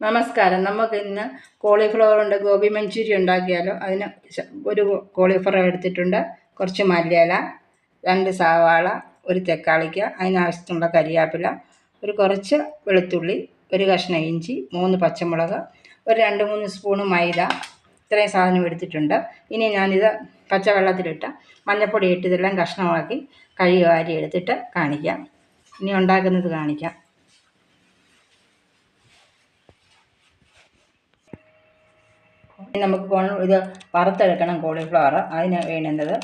നമസ്കാരം. നമുക്ക് ഇന്ന് കോളിഫ്ലവർ ഉണ്ട് ഗോബി മഞ്ചൂരി ഉണ്ടാക്കിയാലോ? അതിന് ഒരു കോളിഫ്ലവർ എടുത്തിട്ടുണ്ട്. കുറച്ച് മല്ലിയില രണ്ട് സവാള ഒരു തക്കാളിക്ക അതിനാവശ്യത്തിനുള്ള കരിയാപ്പില ഒരു കുറച്ച് വെളുത്തുള്ളി ഒരു കഷ്ണം ഇഞ്ചി മൂന്ന് പച്ചമുളക് ഒരു രണ്ട് മൂന്ന് സ്പൂണ് മൈദ ഇത്രയും സാധനം എടുത്തിട്ടുണ്ട്. ഇനി ഞാനിത് പച്ചവെള്ളത്തിലിട്ട് മഞ്ഞൾപ്പൊടി ഇട്ട് ഇതെല്ലാം കഷ്ണമാക്കി കഴുകി വാരി എടുത്തിട്ട് കാണിക്കാം. ഇനി ഉണ്ടാക്കുന്നത് കാണിക്കാം. നമുക്ക് ഇത് വറുത്തെടുക്കണം കോളിഫ്ലവർ അതിന് വേണ്ടുന്നത്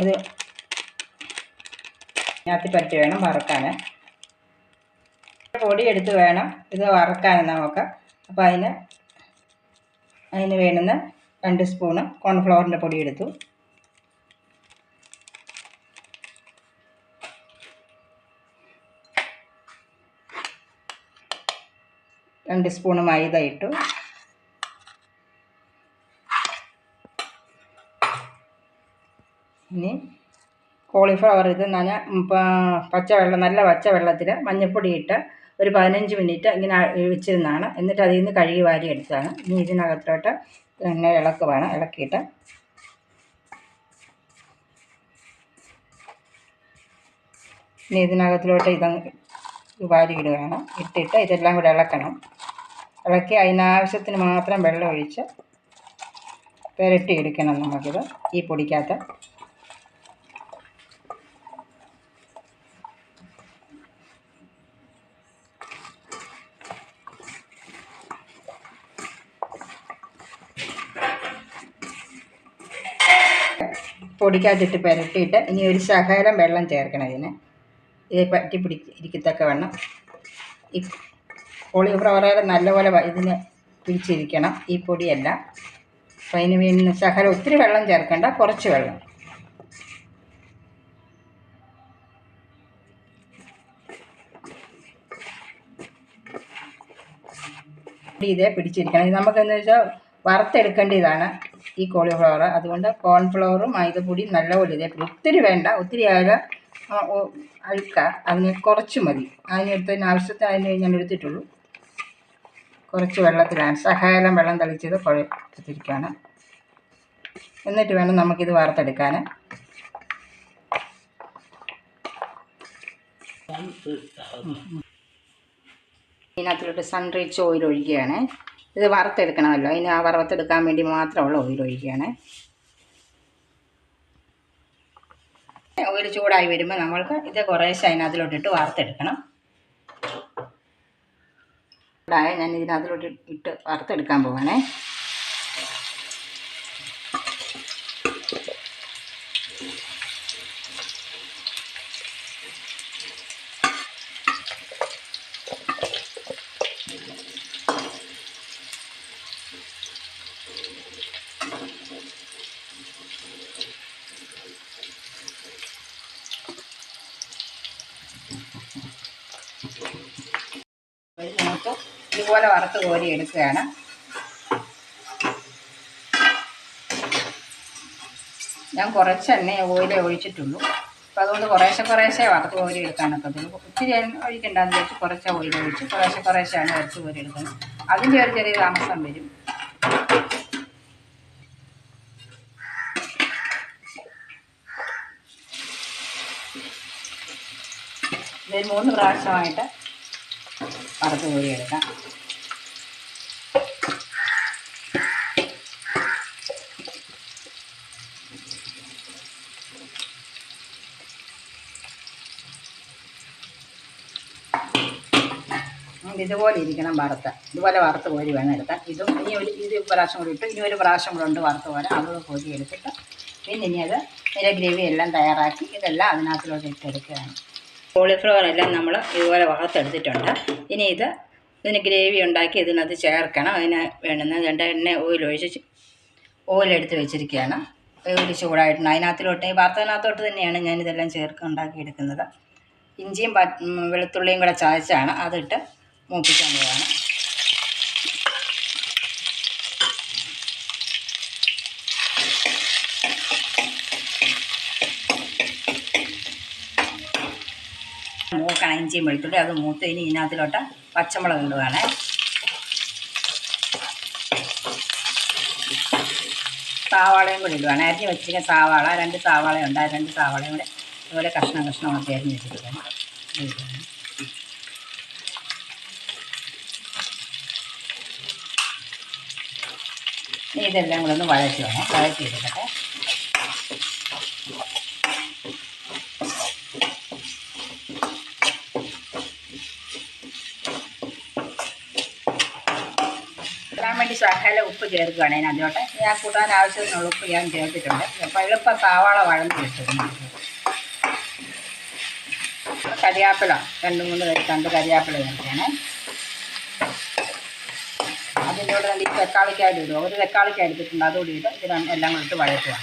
അത് ഞാത്തി പരത്തി വേണം വറുക്കാൻ. പൊടി എടുത്ത് വേണം ഇത് വറുക്കാൻ നമുക്ക്. അപ്പോൾ അതിന് അതിന് വേണ്ടുന്ന രണ്ട് സ്പൂണ് കോൺഫ്ലവറിന്റെ പൊടി എടുത്തു. രണ്ട് സ്പൂണ് മൈദ ഇട്ടു. ഇനി കോളിഫ്ലവർ ഇത് നന പച്ചവെള്ളം നല്ല പച്ചവെള്ളത്തിൽ മഞ്ഞൾപ്പൊടി ഇട്ട് ഒരു പതിനഞ്ച് മിനിറ്റ് ഇങ്ങനെ വെച്ചിരുന്നതാണ് എന്നിട്ട് അതിൽ നിന്ന് കഴുകി വാരി എടുത്തതാണ്. ഇനി ഇതിനകത്തോട്ട് പിന്നെ ഇളക്ക് വേണം ഇളക്കിയിട്ട് ഇനി ഇതിനകത്തിലോട്ട് ഇത് വാരി ഇടുകയാണ്. ഇട്ടിട്ട് ഇതെല്ലാം കൂടെ ഇളക്കണം. ഇളക്കി അതിനാവശ്യത്തിന് മാത്രം വെള്ളം ഒഴിച്ച് പുരട്ടി എടുക്കണം നമുക്കിത് ഈ പൊടിക്കകത്ത്. പൊടിക്കകത്തിട്ട് പുരട്ടിയിട്ട് ഇനി ഒരു ശകലം വെള്ളം ചേർക്കണം ഇതിന്. ഇത് പറ്റി പിടി ഇരിക്കത്തക്ക വണ്ണം. ഈ കോളിഫ്ലവറേറെ നല്ലപോലെ ഇതിന് പിടിച്ചിരിക്കണം ഈ പൊടിയല്ല. അപ്പോൾ അതിന് വേണ്ടി ശകലം ഒത്തിരി വെള്ളം ചേർക്കണ്ട കുറച്ച് വെള്ളം. ഇതേ പിടിച്ചിരിക്കണം. ഇത് നമുക്കെന്ന് വെച്ചാൽ വറുത്തെടുക്കേണ്ടതാണ്. ഈ കോളിഫ്ലവർ അതുകൊണ്ട് കോൺഫ്ലവറും മൈദപ്പൊടിയും നല്ല പോലെ പിടി- ഒത്തിരി വേണ്ട. ഒത്തിരി ആയാലും അഴുക്ക. അതിന് കുറച്ച് മതി. അതിനെടുത്തതിന് ആവശ്യത്തിന് അതിന് ഞാൻ എടുത്തിട്ടുള്ളൂ. കുറച്ച് വെള്ളത്തിലാണ്. സഹായം വെള്ളം തളിച്ചത് കുഴപ്പത്തിരിക്കുകയാണ് എന്നിട്ട് വേണം നമുക്കിത് വാർത്തെടുക്കാൻ ഇതിനകത്തിലോട്ട് സൺറൈസ് ഓയിൽ ഒഴിക്കുകയാണ്. ഇത് വറുത്തെടുക്കണമല്ലോ. അതിന് ആ വറുത്തെടുക്കാൻ വേണ്ടി മാത്രമുള്ള ഓയിൽ ഒഴിക്കുകയാണ്. ഓയിൽ ചൂടായി വരുമ്പോൾ നമ്മൾക്ക് ഇത് കുറേശ്ശെ അതിനകത്തിലോട്ടിട്ട് വറുത്തെടുക്കണം. ചൂടായ ഞാൻ ഇതിനകത്തിലോട്ട് ഇട്ട് വറുത്തെടുക്കാൻ പോവാണേ ഇത് നമുക്ക് ഇതുപോലെ വറുത്ത് കോരി എടുക്കുകയാണ്. ഞാൻ കുറച്ച് എണ്ണ ഓയിലേ ഒഴിച്ചിട്ടുള്ളൂ. അപ്പോൾ അതുകൊണ്ട് കുറേശ്ശെ കുറേശ്ശെ വറുത്ത് കോരി എടുക്കാനൊക്കത്തുള്ളൂ ഒത്തിരി എണ്ണ ഒഴിക്കണ്ടെന്ന് വെച്ച് കുറച്ച് ഓയിൽ ഒഴിച്ച് കുറേശ്ശെ കുറേശ്ശെയാണ് വറുത്ത് കോരി എടുക്കുന്നത്. അതിന്റെ ഒരു ചെറിയ താമസം വരും. ഇതിൽ മൂന്ന് പ്രാവശ്യമായിട്ട് വറുത്ത് കോരി എടുക്കാം നമുക്ക് ഇതുപോലെ ഇരിക്കണം വറുത്ത്. ഇതുപോലെ വറുത്ത് കോരി വേണം എടുക്കാൻ. ഇതും ഇനി ഒരു ഇത് പ്രാവശ്യം കൂടി ഇട്ട്. ഇനി ഒരു പ്രാവശ്യം കൂടെ ഉണ്ട് വറുത്ത് പോലെ. അത് കോരി എടുത്തിട്ട് പിന്നെ ഇനി അത് നിലെ ഗ്രേവി എല്ലാം തയ്യാറാക്കി ഇതെല്ലാം അതിനകത്തിലോട്ട് ഇട്ടെടുക്കുകയാണ്. കോളിഫ്ലവർ എല്ലാം നമ്മൾ ഇതുപോലെ വറുത്തെടുത്തിട്ടുണ്ട്. ഇനി ഇത് ഇതിന് ഗ്രേവി ഉണ്ടാക്കി ഇതിനകത്ത് ചേർക്കണം. അതിന് വേണ്ടുന്ന രണ്ട് എണ്ണ ഓയിൽ ഒഴിച്ച് ഓയിലെടുത്ത് വെച്ചിരിക്കുകയാണ്. ഒരു ചൂടായിട്ടുണ്ട്. അതിനകത്തിലോട്ട് ഈ വറുത്തതിനകത്തോട്ട് തന്നെയാണ് ഞാനിതെല്ലാം ചേർക്ക് ഉണ്ടാക്കിയെടുക്കുന്നത്. ഇഞ്ചിയും വെളുത്തുള്ളിയും കൂടെ ചതച്ചാണ് അതിട്ട് മൂപ്പിക്കാൻ പോവാണ്. മൂക്കണം ഇഞ്ചിയും വെളുത്തുള്ളി അത് മൂത്ത് ഇനി ഇതിനകത്തിലോട്ട് പച്ചമുളക് ഇടുവാണേ സാവാളയും കൂടി ഇടുവാണ്. അരിഞ്ഞ് വെച്ചിരിക്കുന്ന സാവാള രണ്ട് സാവാളയുണ്ട്. ആ രണ്ട് സാവാളയും കൂടെ അതുപോലെ കഷ്ണം കഷ്ണമൊക്കെ അരിഞ്ഞ് വെച്ചിരിക്കണം ഇതെല്ലാം കൂടെ ഒന്ന് വഴറ്റി വേണം വഴറ്റി എടുക്കട്ടെ. വേണ്ടി ശകല ഉപ്പ് ചേർക്കുകയാണ് അതിനകത്തോട്ട് ഞാൻ കൂട്ടാൻ ആവശ്യത്തിനുള്ള ഉപ്പ് ഞാൻ ചേർത്തിട്ടുണ്ട്. അപ്പോൾ എളുപ്പം സവാള വഴന്ന് കിട്ടും. കരിയാപ്പിള രണ്ട് മൂന്ന് കരി രണ്ട് കരിയാപ്പില ചേർക്കാണ് അതിന്റെ കൂടെ ഈ തക്കാളിക്കായിട്ട് ഇടും. ഒരു തക്കാളിക്ക എടുത്തിട്ടുണ്ട്. അതുകൂടി ഇട്ട് ഇത് എല്ലാം കൂടി ഇട്ട് വഴറ്റുക.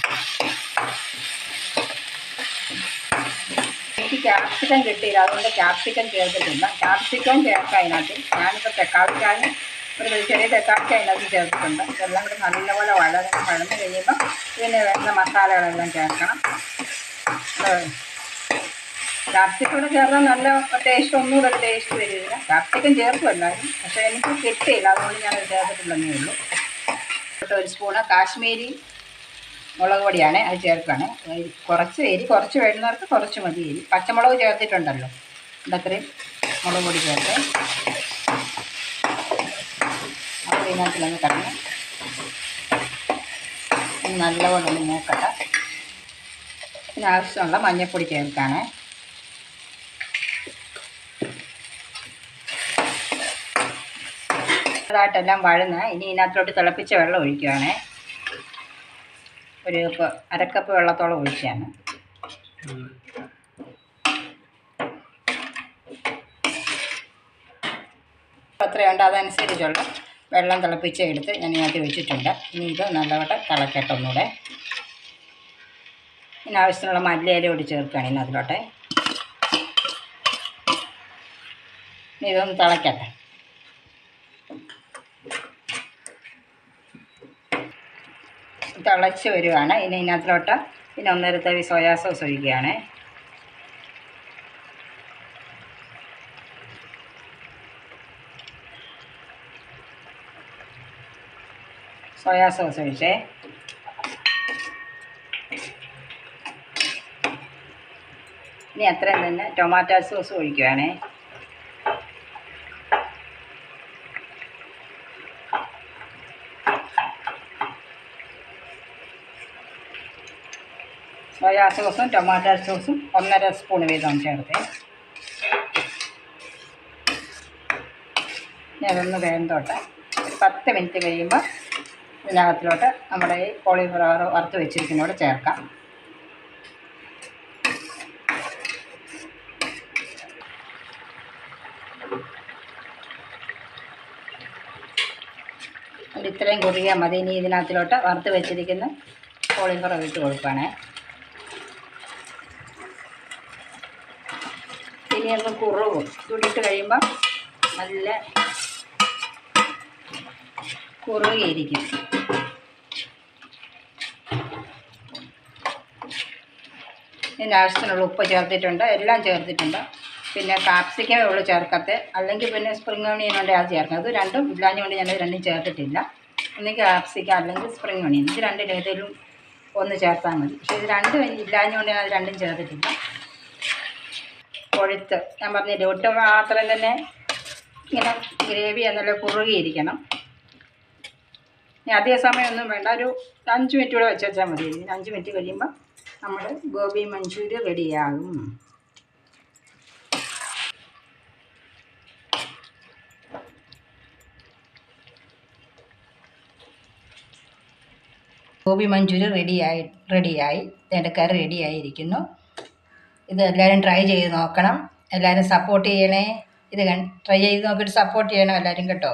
എനിക്ക് ക്യാപ്സിക്കം കിട്ടിയില്ല. അതുകൊണ്ട് ക്യാപ്സിക്കം ചേർത്തിട്ടില്ല. ക്യാപ്സിക്കം ചേർക്കാം അതിനകത്ത് ഞാനിപ്പോൾ തക്കാളിക്കായും ഒരു ചെറിയ തക്കാളിക്ക അതിനകത്ത് ചേർത്തിട്ടുണ്ട്. ഇതെല്ലാം കൂടി നല്ലപോലെ വഴ വഴന്ന് കഴിയുമ്പോൾ ഇതിന് വേണ്ട മസാലകളെല്ലാം ചേർക്കണം. ക്യാപ്സിക്കം ചേർന്നാൽ നല്ല ടേസ്റ്റ് ഒന്നുകൂടെ ഒരു ടേസ്റ്റ് വരില്ല. ഇതിന് ചേർക്കും പക്ഷേ എനിക്ക് കിട്ടിയില്ല. അതുകൊണ്ട് ഞാൻ ചേർത്തിട്ടുണ്ടെന്നേ ഉള്ളൂ. ഒരു സ്പൂണ് കാശ്മീരി മുളക് പൊടിയാണ് അത് ചേർക്കുകയാണ് കുറച്ച് എരി കുറച്ച് വേണ്ടുന്നവർക്ക് കുറച്ച് മതി. എരി പച്ചമുളക് ചേർത്തിട്ടുണ്ടല്ലോ. അത്രയും? മുളക് പൊടി ചേർത്ത്. അപ്പോൾ ഇതിനകത്തിലൊന്ന് ഇനി നല്ലപോലെ ഒന്ന് പിന്നെ ആവശ്യമുള്ള മഞ്ഞൾപ്പൊടി ചേർക്കാണ്. ചെറുതായിട്ടെല്ലാം വഴന്ന് ഇനി ഇതിനകത്തോട്ട് തിളപ്പിച്ച വെള്ളം ഒഴിക്കുകയാണ് ഒരു കപ്പ് അരക്കപ്പ് വെള്ളത്തോളം ഒഴിച്ചാണ്. എത്രയുണ്ട് അതനുസരിച്ചുള്ള വെള്ളം തിളപ്പിച്ച് എടുത്ത് ഞാൻ ഇതിനകത്ത് വെച്ചിട്ടുണ്ട്. ഇനി ഇത് നല്ലവണ്ണം തിളക്കട്ടെ ഒന്നുകൂടെ. ഇനി ആവശ്യത്തിനുള്ള മല്ലിയില കൂടി ചേർക്കുകയാണ് അതിലോട്ടെ ഇതൊന്ന് തിളക്കട്ടെ. തിളച്ച് വരുവാണ്. ഇനി ഇതിനകത്തിലോട്ട് പിന്നെ ഒന്നര തവി സോയാ സോസ് ഒഴിക്കുകയാണ്. സോയാ സോസ് ഒഴിച്ചേ. ഇനി അത്രയും തന്നെ ടൊമാറ്റോ സോസ് ഒഴിക്കുകയാണേ സോയാ സോസും ടൊമാറ്റോ സോസും ഒന്നര സ്പൂൺ വീതം ചേർത്ത് ഇനി അതൊന്ന് വേന്തോട്ടെ ഒരു പത്ത് മിനിറ്റ് കഴിയുമ്പോൾ ഇതിനകത്തിലോട്ട് നമ്മുടെ ഈ കോളിഫ്ലവർ വറുത്ത് വെച്ചിരിക്കുന്നതോടെ ചേർക്കാം. ഇത്രയും കുറിയാൽ മതി. ഇനി ഇതിനകത്തിലോട്ട് വറുത്ത് വെച്ചിരിക്കുന്ന കോളിഫ്ലവർ ഇട്ട് കൊടുക്കുകയാണേ ഇനി ഒന്ന് കുറുവും. ചൂടിട്ട് കഴിയുമ്പോൾ നല്ല കുറുകിയിരിക്കും ഇതിന്റെ ആവശ്യത്തിനുള്ള ഉപ്പ് ചേർത്തിട്ടുണ്ട് എല്ലാം ചേർത്തിട്ടുണ്ട്. പിന്നെ കാപ്സിക്കേ ഉള്ളൂ ചേർക്കത്തെ. അല്ലെങ്കിൽ പിന്നെ സ്പ്രിംഗ് ഓണിയൻ കൊണ്ട് അത് ചേർക്കാം അത് രണ്ടും ഇല്ലാഞ്ഞുകൊണ്ട് ഞാനത് രണ്ടും ചേർത്തിട്ടില്ല. ഒന്നെങ്കിൽ കാപ്സിക്ക അല്ലെങ്കിൽ സ്പ്രിംഗ് ഓണിയൻ ഇത് രണ്ടിൽ ഏതെങ്കിലും ഒന്ന് ചേർത്താൽ മതി. പക്ഷേ ഇത് രണ്ടും ഇല്ലാഞ്ഞുകൊണ്ട് ഞാൻ രണ്ടും ചേർത്തിട്ടില്ല. കൊഴുത്ത് ഞാൻ പറഞ്ഞില്ലേ ഒട്ടും മാത്രം തന്നെ ഇങ്ങനെ ഗ്രേവി എന്നല്ല കുറുകിയിരിക്കണം. ഇനി അധിക സമയമൊന്നും വേണ്ട. ഒരു അഞ്ച് മിനിറ്റ് കൂടെ വെച്ച് വെച്ചാൽ മതി. അഞ്ച് മിനിറ്റ് കഴിയുമ്പോൾ നമ്മുടെ ഗോപി മഞ്ചൂരി റെഡിയാകും. ഗോപി മഞ്ചൂരി റെഡിയായി റെഡിയായി. എന്റെ കറി റെഡിയായിരിക്കുന്നു. ഇത് എല്ലാവരും ട്രൈ ചെയ്ത് നോക്കണം. എല്ലാവരും സപ്പോർട്ട് ചെയ്യണേ. ഇത് ട്രൈ ചെയ്ത് നോക്കിയിട്ട് സപ്പോർട്ട് ചെയ്യണം എല്ലാവരും കേട്ടോ.